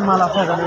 মালা ফাঁকানো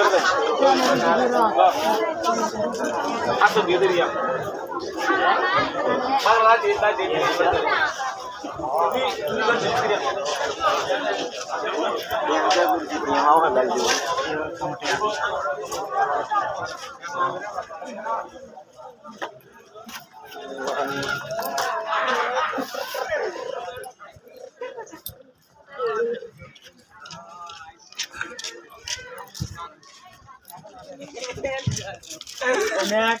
Bolu? মানে কি pregnant চা পাঁচ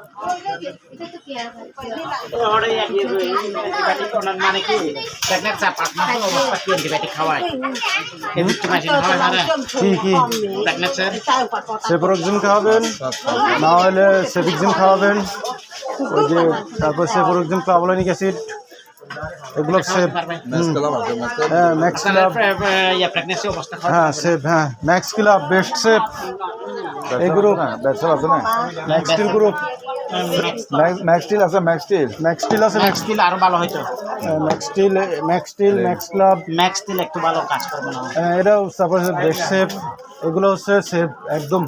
সেপ্রোক্সিন খাওয়াবেন না হলে সেফিক্সিন খাওয়াবেন। ওই যে তারপর সেপ্রোক্সিন পাবলানিক অ্যাসিড। এগুলো সেফ হ্যাঁ ম্যাক্স ক্লাব হ্যাঁ সেফ হ্যাঁ ম্যাক্স ক্লাব বেস্ট সেফ। এই গ্রুপ আছে না? ম্যাক্স গ্রুপ ম্যাক্স স্টিল আছে ম্যাক্স স্টিল ম্যাক্স স্টিল আছে ম্যাক্স স্টিল আরও ভালো হইতো। Max Steel Max Club Max Steel একটু ভালো কাজ করবে না? এটাও সাপোজ বেস্ট সেফ এগুলো হচ্ছে সেফ একদম।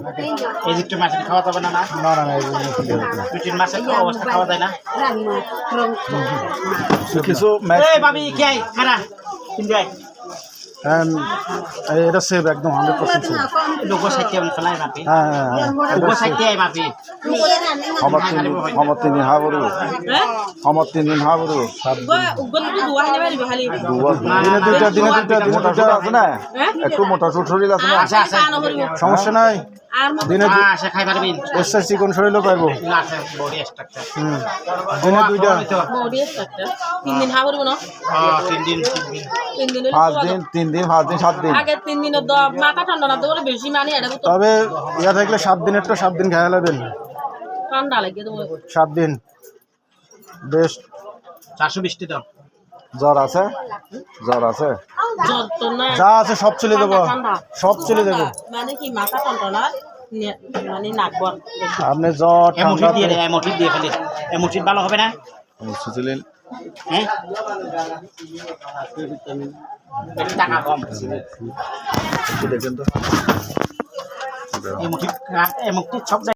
এজিট্রোমাইসিন খাওয়া যাবে না না? না না না এগুলো নিতে হবে না। দুই তিন মাসের তো অবস্থা খাওয়া যায় না? কিছু ম্যাক্স এই বাবি কি আই খারা হ্যাঁ এটা সেভ একদম হান্ড্রেড পার্সেন্ট হ্যাঁ হ্যাঁ হ্যাঁ আমার তিন দিন আমার তিন দিন আমার তিন দিন দিনে দুইটা দিনে দুইটা দিনে মোটা দুইটা সুট আছে না? একটু মোটা আছে না? আছে আছে সমস্যা নাই? দিনে দু- সে খাই পারবেন এক্সারসাইজ চিকন শরীরও পাইবো। না আছে বডি স্ট্রাকচার হুম। দিনে দুইটা। তিন দিন হাবরব না? তিন দিন তিন দিন। তিন দিন হইলে পাঁচ দিন তিন দিন পাঁচ দিন সাত দিন। আগে তিন দিন মাথা ঠান্ডা না তো বলে বেশি মানে এটা তো তবে ইয়া থাকলে সাত দিনেরটা সাত দিন খেয়ে নেবেন ঠান্ডা লাগে তো সাত দিন। বেস্ট চারশো বিশটি তো জ্বর আছে? জ্বর আছে? জ্বর তো না যা আছে সব চলে দেবো সব চলে দেবো মানে কি মাথা মানে আপনি জ্বর ঠান্ডা দিয়ে দে এমুটি দিয়ে ফেলি। এমুটি ভালো হবে না? হ্যাঁ? দেখেন তো। সব